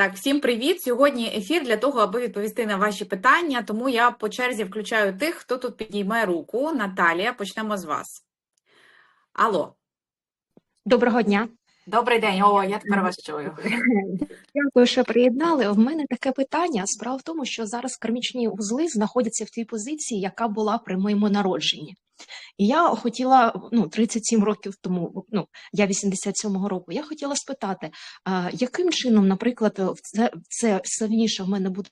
Так, всім привіт! Сьогодні ефір для того, аби відповісти на ваші питання. Тому я по черзі включаю тих, хто тут підійме руку. Наталія, почнемо з вас. Алло, Доброго дня. добрий день. О, я тепер вас чую. Дякую, що приєднали. В мене таке питання. Справа в тому, що зараз кармічні вузли знаходяться в тій позиції, яка була при моєму народженні. І я хотіла, ну, 37 років тому, ну, я 87-го року, я хотіла спитати, а, яким чином, наприклад, це, це сильніше в мене буде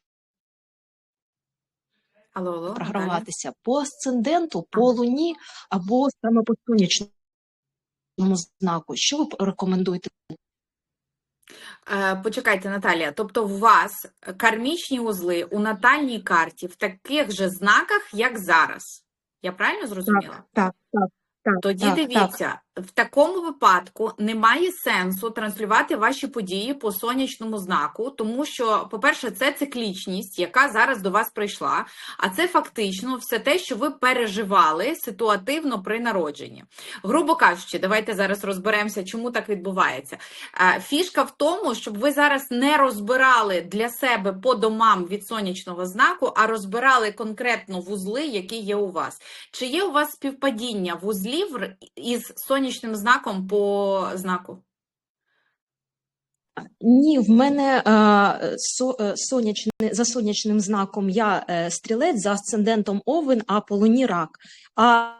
Алло, алло, програватися по асценденту, по луні або саме по сонячному знаку? Що ви рекомендуєте? Е, Почекайте, Наталія. Тобто, у вас кармічні узли у натальній карті в таких же знаках, як зараз. Я правильно зрозуміла? Так, так, так. Тоді так, дивіться, в такому випадку немає сенсу транслювати ваші події по сонячному знаку, тому що, по-перше, це циклічність, яка зараз до вас прийшла, а це фактично все те, що ви переживали ситуативно при народженні. Грубо кажучи, давайте зараз розберемося, чому так відбувається. Е, Фішка в тому, щоб ви зараз не розбирали для себе по домам від сонячного знаку, а розбирали конкретно вузли, які є у вас. Чи є у вас співпадіння вузлів із сонячним знаком по знаку? Ні, в мене е, со, е, сонячне, за сонячним знаком я е, стрілець, за асцендентом овен, а по луні рак. А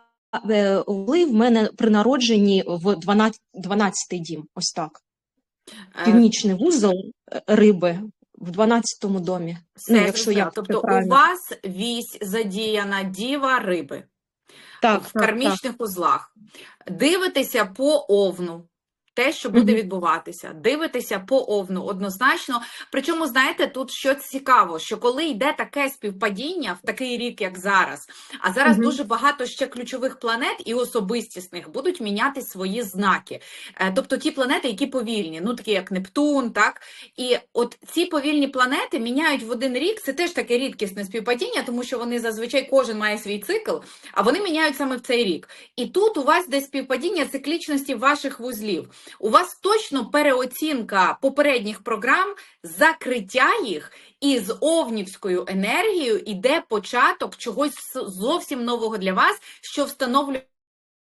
е, вли в мене при народженні в 12, 12 дім, ось так. Північний вузол риби в 12-му домі. Все, ну, якщо зрозуміла. я тобто у вас вісь задіяна діва риби Так, в так, так. кармічних узлах. Дивитеся по овну. Те, що буде відбуватися, дивитеся по овну однозначно. Причому, знаєте, тут що цікаво, що коли йде таке співпадіння в такий рік, як зараз, а зараз Мгм. дуже багато ще ключових планет і особистісних будуть міняти свої знаки. Е, Тобто ті планети, які повільні, ну такі як Нептун, так і от ці повільні планети міняють в один рік. Це теж таке рідкісне співпадіння, тому що вони зазвичай кожен має свій цикл, а вони міняють саме в цей рік. І тут у вас десь співпадіння циклічності ваших вузлів. У вас точно переоцінка попередніх програм, закриття їх, і з овнівською енергією іде початок чогось зовсім нового для вас, що встановлює.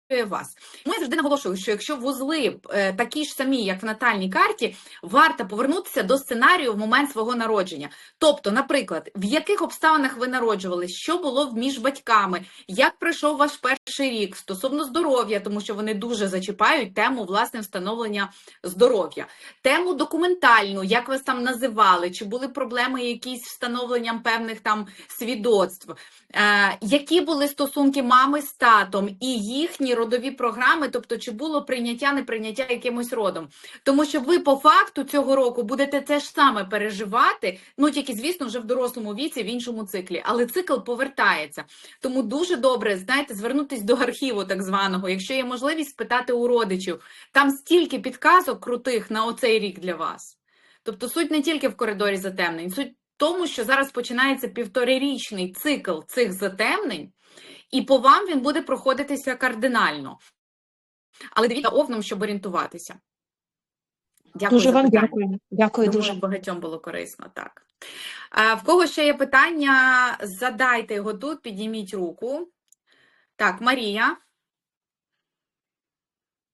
Вас. Ми завжди наголошую, що якщо вузли е, такі ж самі, як в натальній карті, варто повернутися до сценарію в момент свого народження. Тобто, наприклад, в яких обставинах ви народжувались, що було між батьками, як пройшов ваш перший рік стосовно здоров'я, тому що вони дуже зачіпають тему власне встановлення здоров'я, тему документальну, як вас там називали, чи були проблеми якісь встановленням певних там свідоцтв, е, які були стосунки мами з татом і їхні родові програми, тобто чи було прийняття, неприйняття якимось родом. Тому що ви по факту цього року будете те ж саме переживати, ну тільки, звісно, вже в дорослому віці, в іншому циклі, але цикл повертається. Тому дуже добре, знаєте, звернутись до архіву так званого, якщо є можливість спитати у родичів. Там стільки підказок крутих на оцей рік для вас. Тобто суть не тільки в коридорі затемнень, суть в тому, що зараз починається півторирічний цикл цих затемнень, і по вам він буде проходитися кардинально. Але дивіться овном, щоб орієнтуватися. Дякую Дуже вам дякую. Дякую Думаю, дуже. багатьом було корисно, так. А, в кого ще є питання, задайте його тут, підніміть руку. Так, Марія.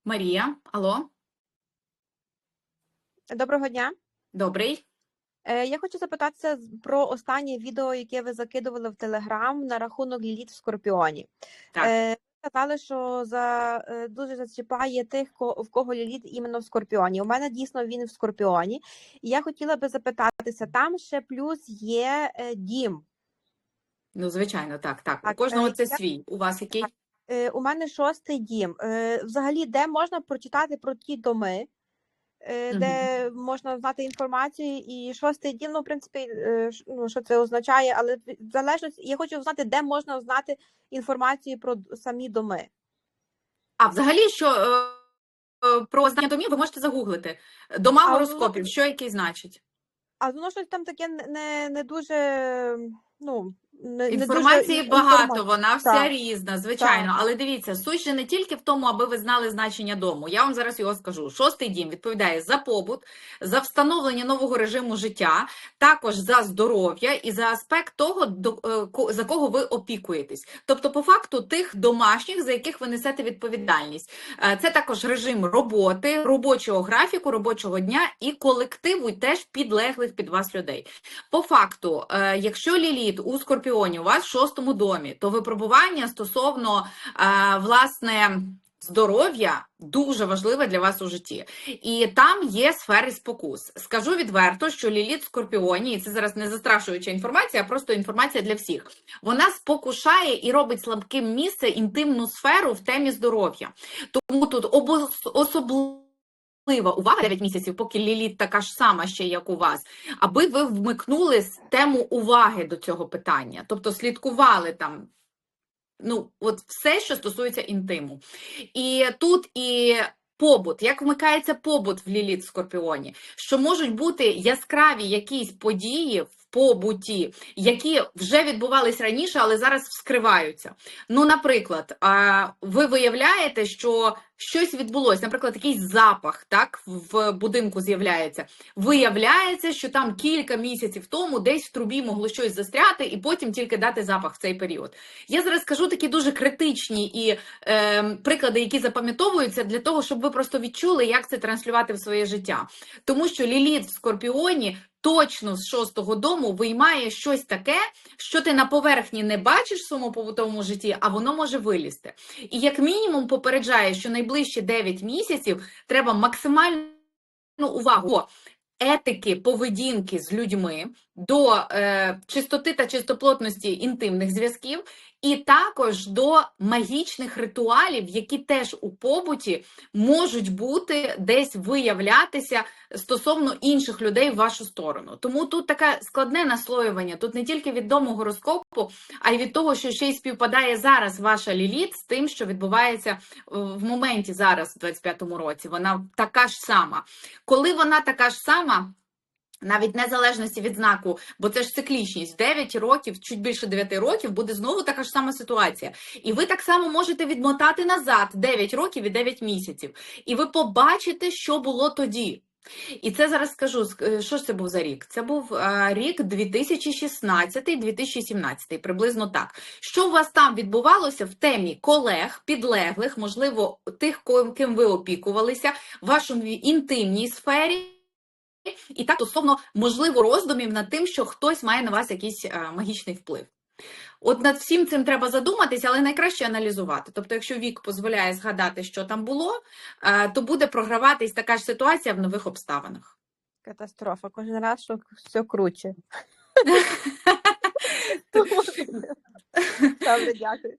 Марія, алло, Доброго дня. добрий. Е, Я хочу запитатися про останнє відео, яке ви закидували в Телеграм на рахунок ліліт в Скорпіоні. Так. Е, Ви сказали, що за е, дуже зачіпає тих, в кого ліліт іменно в Скорпіоні. У мене дійсно він в Скорпіоні. І я хотіла би запитатися, там ще плюс є дім. Ну, звичайно, так, так. У кожного це я- свій. У вас який? У мене шостий дім. Взагалі, де можна прочитати про ті доми, де можна знати інформацію, і шостий дім, ну, в принципі, е, ну, що це означає, але залежності, я хочу знати, де можна знати інформацію про самі доми. А взагалі, що е, е, про знання домів ви можете загуглити. Дома А гороскопів, воно- що який значить? А воно щось там таке не, не дуже, ну, не, не Інформації дуже багато, інформа- вона вся Так. різна, звичайно. Так. Але дивіться, суть же не тільки в тому, аби ви знали значення дому. Я вам зараз його скажу. Шостий дім відповідає за побут, за встановлення нового режиму життя, також за здоров'я і за аспект того, до- е, за кого ви опікуєтесь. Тобто, по факту, тих домашніх, за яких ви несете відповідальність. Е, Це також режим роботи, робочого графіку, робочого дня і колективу, і теж підлеглих під вас людей. По факту, е, якщо ліліт у скорпіоні у вас в шостому домі, то випробування стосовно е, власне здоров'я дуже важливе для вас у житті. І там є сфери спокус. Скажу відверто, що ліліт в скорпіоні, і це зараз не застрашуюча інформація, а просто інформація для всіх. Вона спокушає і робить слабким місце інтимну сферу в темі здоров'я. Тому тут обос- особливо. Увага 9 місяців, поки ліліт така ж сама ще, як у вас, аби ви вмикнули тему уваги до цього питання, тобто слідкували там. Ну, от все, що стосується інтиму. І тут і побут, як вмикається побут в ліліт Скорпіоні, що можуть бути яскраві якісь події побуті, які вже відбувались раніше, але зараз вскриваються. Ну, наприклад, ви виявляєте, що щось відбулося, наприклад, якийсь запах так в будинку з'являється. Виявляється, що там кілька місяців тому десь в трубі могло щось застряти, і потім тільки дати запах в цей період. Я зараз скажу такі дуже критичні і е, приклади, які запам'ятовуються для того, щоб ви просто відчули, як це транслювати в своє життя. Тому що ліліт в скорпіоні точно з шостого дому виймає щось таке, що ти на поверхні не бачиш в своєму побутовому житті, а воно може вилізти. І як мінімум попереджає, що найближчі 9 місяців треба максимальну увагу етики поведінки з людьми, до е, чистоти та чистоплотності інтимних зв'язків, і також до магічних ритуалів, які теж у побуті можуть бути десь виявлятися стосовно інших людей в вашу сторону. Тому тут таке складне наслоювання. Тут не тільки від дому гороскопу, а й від того, що ще й співпадає зараз ваша ліліт з тим, що відбувається е, в моменті зараз, в 25-му році. Вона така ж сама. Коли вона така ж сама. Навіть незалежності від знаку, бо це ж циклічність. 9 років, чуть більше 9 років, буде знову така ж сама ситуація. І ви так само можете відмотати назад 9 років і 9 місяців. І ви побачите, що було тоді. І це зараз скажу, ск- е, що ж це був за рік? Це був е, рік 2016-2017, приблизно так. Що у вас там відбувалося в темі колег, підлеглих, можливо, тих, ким ви опікувалися, в вашій інтимній сфері? І так стосовно можливо роздумів над тим, що хтось має на вас якийсь е, магічний вплив. От над всім цим треба задуматися, але найкраще аналізувати. Тобто, якщо вік дозволяє згадати, що там було, е, то буде програватись така ж ситуація в нових обставинах. Катастрофа. Кожен раз, що все круче. Дякую.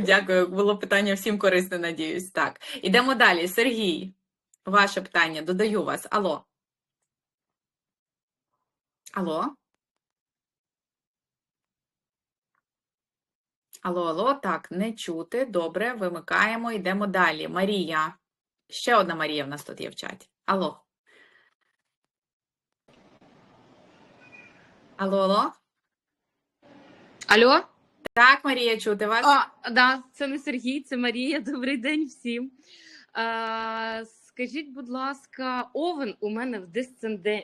Дякую, було питання всім корисне, надіюсь. Так, ідемо далі. Сергій, ваше питання, додаю вас. Алло. Алло. Алло, алло, так, не чути. Добре, вимикаємо, йдемо далі. Марія. Ще одна Марія в нас тут є в чаті. Алло. Алло, алло. Алло? Так, Марія, чути вас? А, да, це не Сергій, це Марія. Добрий день всім. А, скажіть, будь ласка, Овен у мене в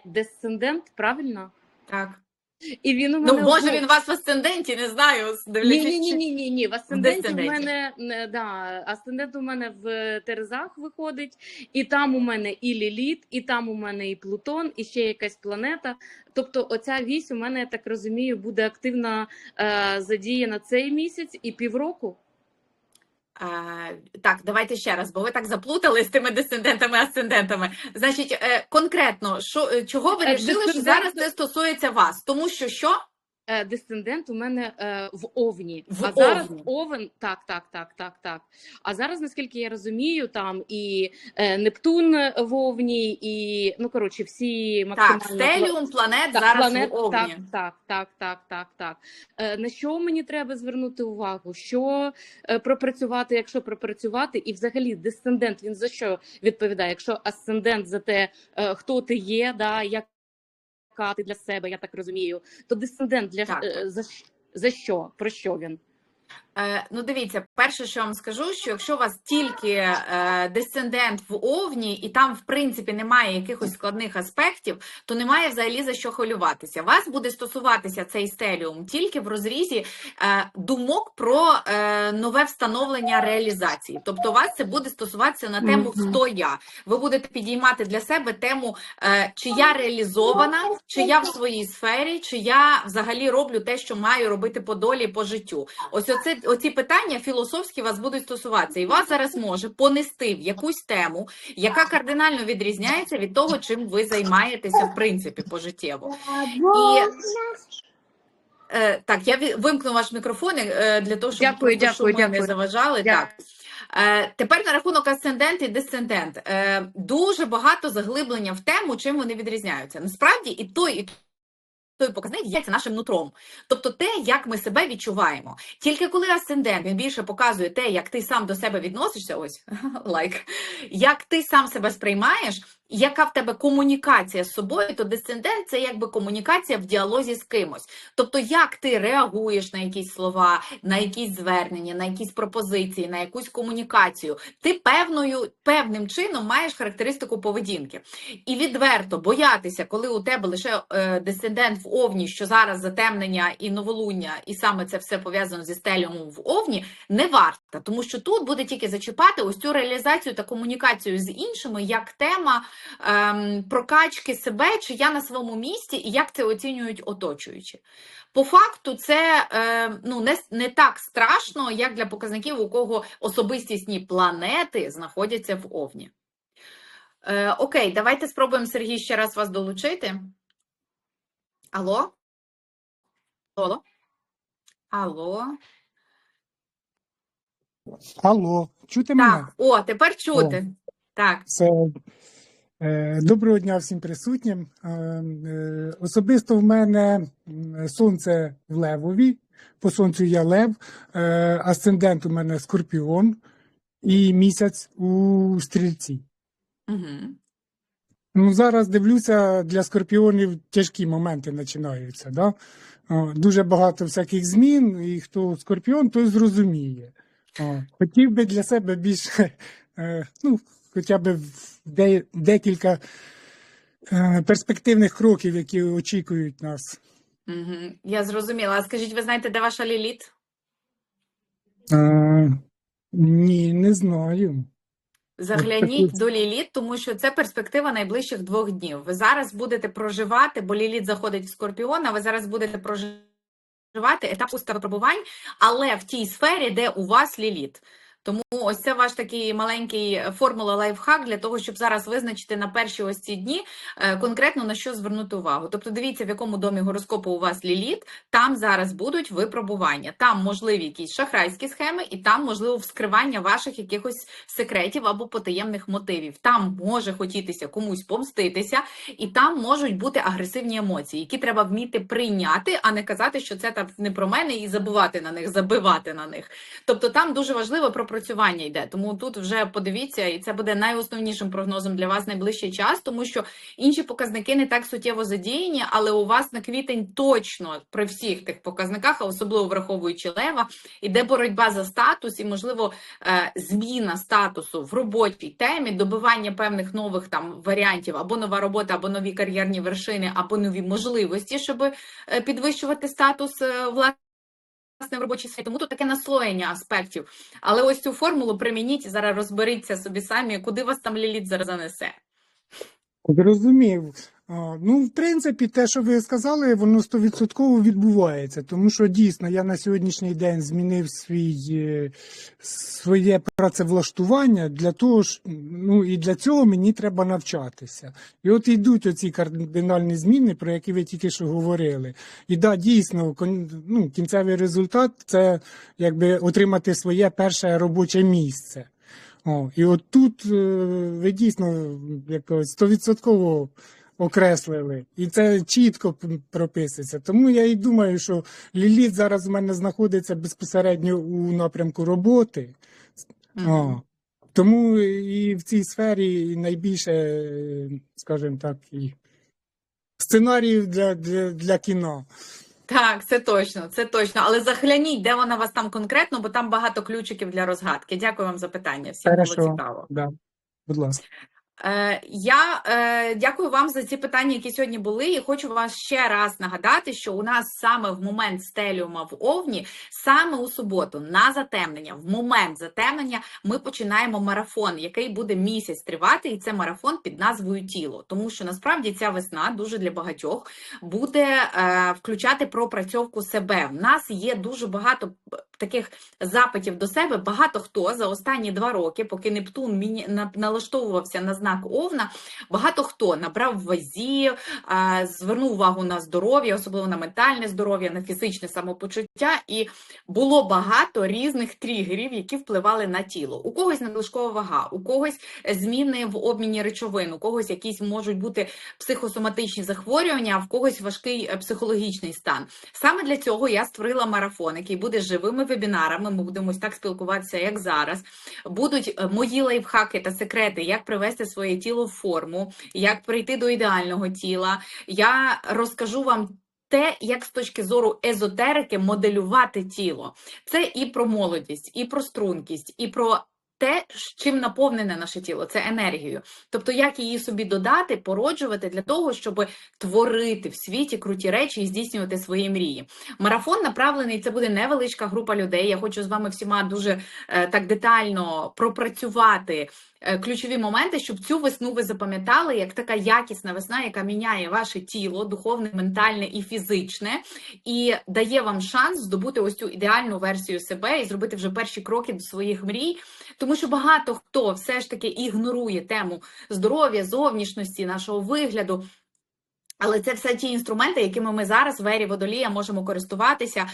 десцендент, правильно? Так. І він у Ну, може, він у вас в асценденті, не знаю, Ні, ні, ні, ні, ні, ні. В асценденті в мене да, асцендент у мене в Терезах виходить, і там у мене і Ліліт, і там у мене і Плутон, і ще якась планета. Тобто, оця вісь у мене, я так розумію, буде активно е, задіяна цей місяць і півроку. Так, давайте ще раз, бо ви так заплутали з тими десцендентами, асцендентами. Значить, е, конкретно, що, е, чого ви Е, вирішили, що зараз не стосується вас? Тому що що? Е, Десцендент у мене е, в Овні. В а зараз Овні. Овен, так, так, так, так, так. А зараз, наскільки я розумію, там і е, Нептун в Овні, і ну коротше, всі Так, максимально пла- стеліум планет Так, зараз планет, в Овні. Так, так, так, так, так, так. Е, на що мені треба звернути увагу? Що е, пропрацювати, якщо пропрацювати, і взагалі десцендент він за що відповідає? Якщо асцендент за те, е, хто ти є, да, яка ти для себе, я так розумію, то дисидент для Так. е, за, За що? Про що він? Е, ну, дивіться, перше, що вам скажу, що якщо у вас тільки е, десцендент в Овні, і там, в принципі, немає якихось складних аспектів, то немає взагалі за що хвилюватися. Вас буде стосуватися цей стеліум тільки в розрізі е, думок про е, нове встановлення реалізації. Тобто, вас це буде стосуватися на тему хто я. Ви будете підіймати для себе тему, е, чи я реалізована, чи я в своїй сфері, чи я взагалі роблю те, що маю робити по долі, по життю. Ось оце, оці питання філософські вас будуть стосуватися, і вас зараз може понести в якусь тему, яка кардинально відрізняється від того, чим ви займаєтеся в принципі пожиттєво. І е, так, я вимкну ваш мікрофон е, для того, щоб Дякую, дякую, шуми не заважали. Дякую. Так. Е, тепер на рахунок асцендент і десцендент. Е, дуже багато заглиблення в тему, чим вони відрізняються. Насправді і той, і той показник є нашим нутром. Тобто те, як ми себе відчуваємо. Тільки коли асцендент він більше показує те, як ти сам до себе відносишся, ось лайк, як ти сам себе сприймаєш, яка в тебе комунікація з собою, то десцендент це якби комунікація в діалозі з кимось. Тобто, як ти реагуєш на якісь слова, на якісь звернення, на якісь пропозиції, на якусь комунікацію, ти певною певним чином маєш характеристику поведінки. І відверто боятися, коли у тебе лише е, десцендент в овні, що зараз затемнення і новолуння, і саме це все пов'язано зі стеліумом в овні, не варто, тому що тут буде тільки зачіпати ось цю реалізацію та комунікацію з іншими як тема ем, прокачки себе, чи я на своєму місці, і як це оцінюють оточуючі. По факту, це е, ну, не, не так страшно, як для показників, у кого особистісні планети знаходяться в овні. Е, окей, давайте спробуємо, Сергій, ще раз вас долучити. Алло? Алло? Алло? Алло, чути мене? О, тепер чути. Так. Все. Е, Доброго дня всім присутнім. Е, е, Особисто в мене сонце в Левові, по сонцю я Лев, асцендент у мене Скорпіон і місяць у стрільці. Угу. Ну, зараз дивлюся, для скорпіонів тяжкі моменти починаються. Да? Дуже багато всяких змін, і хто скорпіон, той зрозуміє. Хотів би для себе більше, ну, хоча б де, декілька е, перспективних кроків, які очікують нас. Угу. Я зрозуміла. А скажіть, ви знаєте, де ваша ліліт? Е, ні, не знаю. Загляніть до Ліліт, тому що це перспектива найближчих двох днів. Ви зараз будете проживати, бо Ліліт заходить в Скорпіон, а ви зараз будете проживати етап випробувань, але в тій сфері, де у вас Ліліт. Тому ось це ваш такий маленький е, формула лайфхак для того, щоб зараз визначити на перші ось ці дні е, конкретно на що звернути увагу. Тобто дивіться, в якому домі гороскопу у вас ліліт, там зараз будуть випробування. Там можливі якісь шахрайські схеми, і там можливо вскривання ваших якихось секретів або потаємних мотивів. Там може хотітися комусь помститися, і там можуть бути агресивні емоції, які треба вміти прийняти, а не казати, що це так не про мене, і забувати на них, забивати на них. Тобто там дуже важливо пропрацювання йде. Тому тут вже подивіться, і це буде найосновнішим прогнозом для вас найближчий час, тому що інші показники не так суттєво задіяні, але у вас на квітень точно при всіх тих показниках, а особливо враховуючи лева, іде боротьба за статус і, можливо, е, зміна статусу в робочій темі, добивання певних нових там варіантів, або нова робота, або нові кар'єрні вершини, або нові можливості, щоб е, підвищувати статус е, власне в робочій сфері. Тому тут таке наслоєння аспектів. Але ось цю формулу примініть зараз розберіться собі самі, куди вас там ліліт зараз занесе. Зрозумів. Ну, в принципі, те, що ви сказали, воно стовідсотково відбувається, тому що дійсно я на сьогоднішній день змінив свій, е, своє працевлаштування для того ж, ну і для цього мені треба навчатися. І от йдуть оці кардинальні зміни, про які ви тільки що говорили. І да, дійсно, ну, кінцевий результат це якби отримати своє перше робоче місце. О, і от тут е, ви дійсно якось стовідсотково окреслили, і це чітко прописується. Тому я і думаю, що Ліліт зараз у мене знаходиться безпосередньо у напрямку роботи. О, тому і в цій сфері найбільше, скажімо так, і сценаріїв для, для, для кіно. Так, це точно, це точно. Але загляніть, де вона вас там конкретно, бо там багато ключиків для розгадки. Дякую вам за питання. Всім було цікаво. Да. Будь ласка. Е, я е, дякую вам за ці питання, які сьогодні були, і хочу вас ще раз нагадати, що у нас саме в момент стеліума в Овні, саме у суботу, на затемнення, в момент затемнення, ми починаємо марафон, який буде місяць тривати, і це марафон під назвою Тіло. Тому що насправді ця весна дуже для багатьох буде е, включати пропрацьовку себе. В нас є дуже багато таких запитів до себе. Багато хто за останні два роки, поки Нептун налаштовувався на знак Овна, багато хто набрав вазі, звернув увагу на здоров'я, особливо на ментальне здоров'я, на фізичне самопочуття, і було багато різних тригерів, які впливали на тіло. У когось надлишкова вага, у когось зміни в обміні речовин, у когось якісь можуть бути психосоматичні захворювання, а в когось важкий е, психологічний стан. Саме для цього я створила марафон, який буде живими вебінарами. Ми будемо так спілкуватися, як зараз. Будуть е, мої лайфхаки та секрети, як привести своє тіло в форму, як прийти до ідеального тіла. Я розкажу вам. Те, як з точки зору езотерики моделювати тіло, це і про молодість, і про стрункість, і про те, чим наповнене наше тіло, це енергією. Тобто, як її собі додати, породжувати для того, щоб творити в світі круті речі і здійснювати свої мрії. Марафон направлений, це буде невеличка група людей. Я хочу з вами всіма дуже е, так детально пропрацювати ключові моменти, щоб цю весну ви запам'ятали як така якісна весна, яка міняє ваше тіло, духовне, ментальне і фізичне, і дає вам шанс здобути ось цю ідеальну версію себе і зробити вже перші кроки до своїх мрій. Тому що багато хто все ж таки ігнорує тему здоров'я, зовнішності, нашого вигляду. Але це все ті інструменти, якими ми зараз в ері водолія можемо користуватися,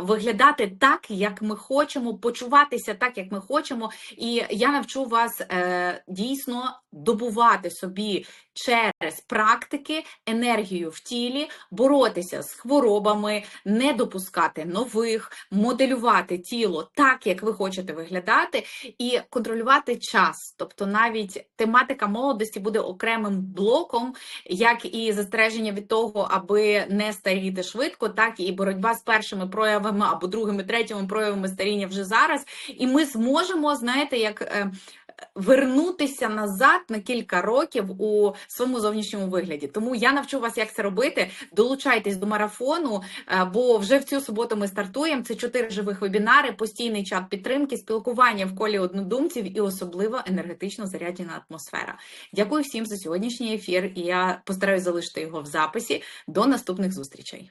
виглядати так, як ми хочемо, почуватися так, як ми хочемо. І я навчу вас е, дійсно добувати собі через практики енергію в тілі, боротися з хворобами, не допускати нових, моделювати тіло так, як ви хочете виглядати, і контролювати час. Тобто навіть тематика молодості буде окремим блоком, як і застереження від того, аби не старіти швидко, так і боротьба з першими проявами або другими, третіми проявами старіння вже зараз. І ми зможемо, знаєте, як. Вернутися назад на кілька років у своєму зовнішньому вигляді. Тому я навчу вас, як це робити. Долучайтесь до марафону, е, бо вже в цю суботу ми стартуємо. Це чотири живих вебінари, постійний чат підтримки, спілкування в колі однодумців і особливо енергетично заряджена атмосфера. Дякую всім за сьогоднішній ефір. І я постараюсь залишити його в записі. До наступних зустрічей.